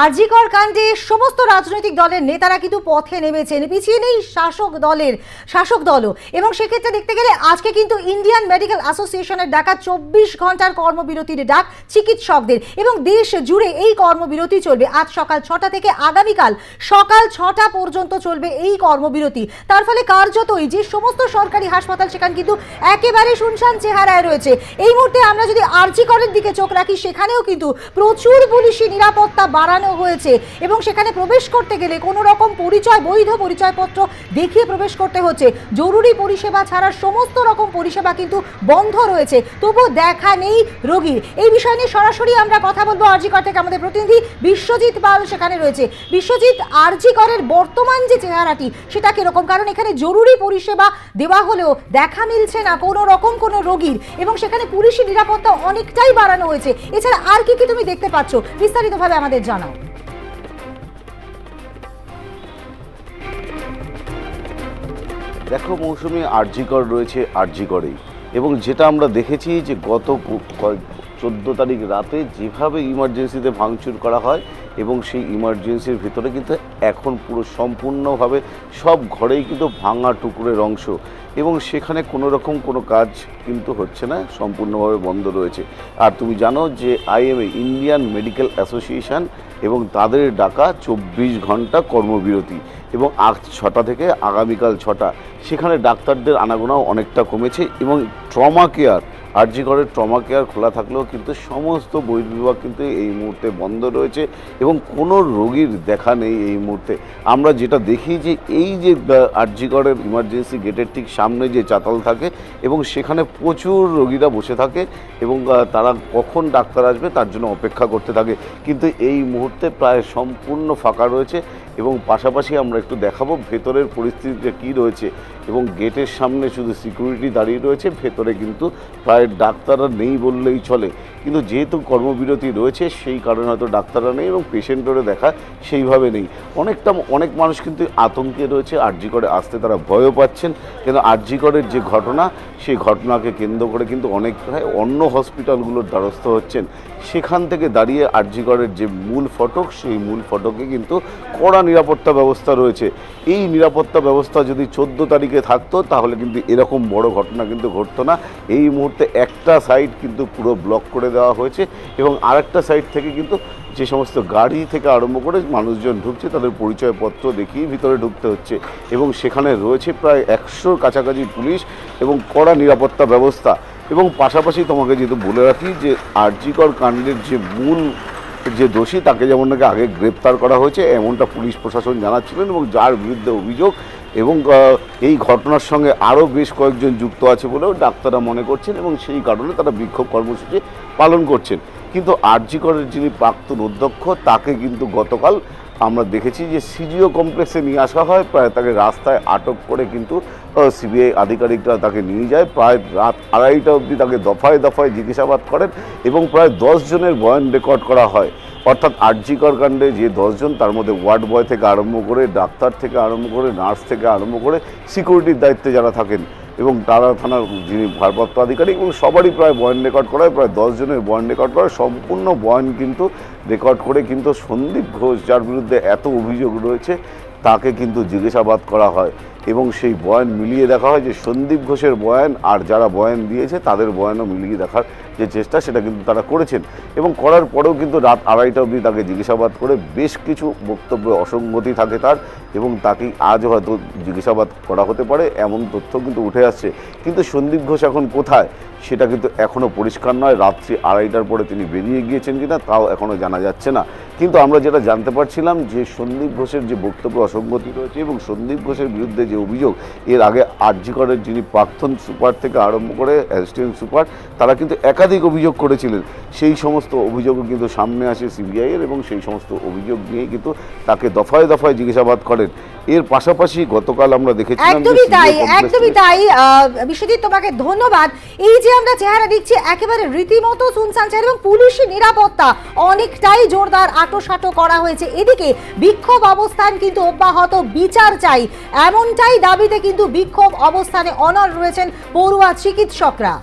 আরজিকর কাণ্ডে সমস্ত রাজনৈতিক দলের নেতারা কিন্তু পথে নেমেছেন। পিছিয়ে নেই শাসক দলের, শাসক দলও। এবং সেক্ষেত্রে দেখতে গেলে আজকে কিন্তু ইন্ডিয়ান মেডিকেল অ্যাসোসিয়েশনের ডাকা চব্বিশ ঘণ্টার কর্মবিরতির ডাক চিকিৎসকদের। এবং দেশ জুড়ে এই কর্মবিরতি চলবে। আজ সকাল ছটা থেকে আগামীকাল সকাল ছটা পর্যন্ত চলবে এই কর্মবিরতি। তার ফলে কার্যতই যে সমস্ত সরকারি হাসপাতাল সেখানে কিন্তু একেবারে শুনশান চেহারায় রয়েছে। এই মুহূর্তে আমরা যদি আরজিকরের দিকে চোখ রাখি, সেখানেও কিন্তু প্রচুর পুলিশি নিরাপত্তা বাড়ানো হয়েছে এবং সেখানে প্রবেশ করতে গেলে কোনো রকম পরিচয়, বৈধ পরিচয়পত্র দেখিয়ে প্রবেশ করতে হচ্ছে। জরুরি পরিষেবা ছাড়া সমস্ত রকম পরিষেবা কিন্তু বন্ধ রয়েছে। তবুও দেখা নেই রোগীর। এই বিষয় নিয়ে সরাসরি আমরা কথা বলব আরজিকর থেকে। আমাদের প্রতিনিধি বিশ্বজিৎ পাল সেখানে রয়েছে। বিশ্বজিৎ আরজিকরের বর্তমান যে চেহারাটি, সেটা কীরকম? কারণ এখানে জরুরি পরিষেবা দেওয়া হলেও দেখা মিলছে না কোনো রকম কোনো রোগীর। এবং সেখানে পুলিশি নিরাপত্তা অনেকটাই বাড়ানো হয়েছে। এছাড়া আর কি কি তুমি দেখতে পাচ্ছ? বিস্তারিতভাবে আমাদের জানাও। দেখো মৌসুমি আরজিকর রয়েছে আরজিকরেই। এবং যেটা আমরা দেখেছি যে গত চোদ্দ তারিখ রাতে যেভাবে ইমার্জেন্সিতে ভাঙচুর করা হয় এবং সেই ইমার্জেন্সির ভিতরে কিন্তু এখন পুরো সম্পূর্ণভাবে সব ঘরেই কিন্তু ভাঙা টুকরের অংশ। এবং সেখানে কোনো রকম কোনো কাজ কিন্তু হচ্ছে না, সম্পূর্ণভাবে বন্ধ রয়েছে। আর তুমি জানো যে আইএমএ, ইন্ডিয়ান মেডিকেল অ্যাসোসিয়েশন এবং তাদের ডাকা চব্বিশ ঘণ্টা কর্মবিরতি এবং আজ ছটা থেকে আগামীকাল ছটা। সেখানে ডাক্তারদের আনাগোনাও অনেকটা কমেছে এবং ট্রমা কেয়ার আরজিগড়ের ট্রমা কেয়ার খোলা থাকলেও কিন্তু সমস্ত বহির্বিভাগ কিন্তু এই মুহূর্তে বন্ধ রয়েছে এবং কোনো রোগীর দেখা নেই এই মুহূর্তে। আমরা যেটা দেখি যে এই যে আরজিগড়ের ইমার্জেন্সি গেটের ঠিক সামনে যে চাতাল থাকে এবং সেখানে প্রচুর রোগীরা বসে থাকে এবং তারা কখন ডাক্তার আসবে তার জন্য অপেক্ষা করতে থাকে। কিন্তু এই মুহূর্তে প্রায় সম্পূর্ণ ফাঁকা রয়েছে। এবং পাশাপাশি আমরা একটু দেখাবো ভেতরের পরিস্থিতিটা কী রয়েছে এবং গেটের সামনে শুধু সিকিউরিটি দাঁড়িয়ে রয়েছে, ভেতরে কিন্তু প্রায় ডাক্তাররা নেই বললেই চলে। কিন্তু যেহেতু কর্মবিরতি রয়েছে, সেই কারণে হয়তো ডাক্তাররা নেই এবং পেশেন্টেরও দেখা সেইভাবে নেই। অনেকটা, অনেক মানুষ কিন্তু আতঙ্কে রয়েছে, আরজি করে আসতে তারা ভয়ও পাচ্ছেন। কিন্তু আরজি করের যে ঘটনা, সেই ঘটনাকে কেন্দ্র করে কিন্তু অনেক প্রায় অন্য হসপিটালগুলোর দ্বারস্থ হচ্ছেন। সেখান থেকে দাঁড়িয়ে আরজিগড়ের যে মূল ফটক, সেই মূল ফটকে কিন্তু কড়া নিরাপত্তা ব্যবস্থা রয়েছে। এই নিরাপত্তা ব্যবস্থা যদি চোদ্দ তারিখে থাকতো, তাহলে কিন্তু এরকম বড় ঘটনা কিন্তু ঘটতো না। এই মুহূর্তে একটা সাইড কিন্তু পুরো ব্লক করে দেওয়া হয়েছে এবং আরেকটা সাইড থেকে কিন্তু যে সমস্ত গাড়ি থেকে আরম্ভ করে মানুষজন ঢুকছে, তাদের পরিচয়পত্র দেখিয়ে ভিতরে ঢুকতে হচ্ছে এবং সেখানে রয়েছে প্রায় একশোর কাছাকাছি পুলিশ এবং কড়া নিরাপত্তা ব্যবস্থা। এবং পাশাপাশি তোমাকে যেহেতু বলে রাখি যে আরজিকর কাণ্ডের যে মূল যে দোষী, তাকে যেমন নাকি আগে গ্রেপ্তার করা হয়েছে, এমনটা পুলিশ প্রশাসন জানাচ্ছিলেন এবং যার বিরুদ্ধে অভিযোগ এবং এই ঘটনার সঙ্গে আরও বেশ কয়েকজন যুক্ত আছে বলেও ডাক্তাররা মনে করছেন এবং সেই কারণে তারা বিক্ষোভ কর্মসূচি পালন করছেন। কিন্তু আরজিকরের যিনি প্রাক্তন অধ্যক্ষ, তাকে কিন্তু গতকাল আমরা দেখেছি যে সিজিও কমপ্লেক্সে নিয়ে আসা হয়, প্রায় তাকে রাস্তায় আটক করে কিন্তু সিবিআই আধিকারিকরা তাকে নিয়ে যায়। প্রায় রাত আড়াইটা অবধি তাকে দফায় দফায় জিজ্ঞাসাবাদ করেন এবং প্রায় দশ জনের বয়ান রেকর্ড করা হয়। অর্থাৎ আরজিকর কাণ্ডে যে দশজন তার মধ্যে ওয়ার্ড বয় থেকে আরম্ভ করে, ডাক্তার থেকে আরম্ভ করে, নার্স থেকে আরম্ভ করে, সিকিউরিটির দায়িত্বে যারা থাকেন। এবং তারা থানার যিনি ভারপ্রাপ্ত আধিকারিক, এবং সবারই প্রায় বয়ন রেকর্ড করা হয়, প্রায় দশ জনের বয়ান রেকর্ড করা সম্পূর্ণ বয়ন কিন্তু রেকর্ড করে কিন্তু সন্দীপ ঘোষ, যার বিরুদ্ধে এত অভিযোগ রয়েছে, তাকে কিন্তু জিজ্ঞাসাবাদ করা হয়। এবং সেই বয়ান মিলিয়ে দেখা হয় যে সন্দীপ ঘোষের বয়ান আর যারা বয়ান দিয়েছে তাদের বয়ানও মিলিয়ে দেখার যে চেষ্টা সেটা কিন্তু তারা করেছেন। এবং করার পরেও কিন্তু রাত আড়াইটা অবধি তাকে জিজ্ঞাসাবাদ করে বেশ কিছু বক্তব্য অসঙ্গতি থাকে তার এবং তাকে আজ হয়তো জিজ্ঞাসাবাদ করা হতে পারে, এমন তথ্য কিন্তু উঠে আসছে। কিন্তু সন্দীপ ঘোষ এখন কোথায়? সেটা কিন্তু এখনও পরিষ্কার নয়। রাত্রি আড়াইটার পরে তিনি বেরিয়ে গিয়েছেন কিনা তাও এখনও জানা যাচ্ছে না। কিন্তু আমরা যেটা জানতে পারছিলাম যে সন্দীপ ঘোষের যে বক্তব্য অসঙ্গতি রয়েছে এবং সন্দীপ ঘোষের বিরুদ্ধে যে অভিযোগ এর আগে আরজিকরের যিনি প্রাক্তন সুপার থেকে আরম্ভ করে অ্যাসিস্ট্যান্ট সুপার তারা কিন্তু একাধিক অভিযোগ করেছিলেন। সেই সমস্ত অভিযোগও কিন্তু সামনে আসে সিবিআইয়ের এবং সেই সমস্ত অভিযোগ নিয়ে কিন্তু তাকে দফায় দফায় জিজ্ঞাসাবাদ করেন। এর পাশাপাশি গতকাল আমরা দেখেছিলাম একদমই তাই একদমই তাই। বিশ্বজিৎ তোমাকে ধন্যবাদ। এই যে আমরা চেহারা দেখছি একেবারে রীতিমতো সুনসান চেহারা এবং পুলিশি নিরাপত্তা। অনেকটাই জোরদার আটোসাটো করা হয়েছে। এদিকে বিক্ষোভ অবস্থান কিন্তু অব্যাহত বিচার চাই। এমনটাই দাবিতে কিন্তু বিক্ষোভ অবস্থানে অনর রয়েছেন পড়ুয়া চিকিৎসকরা।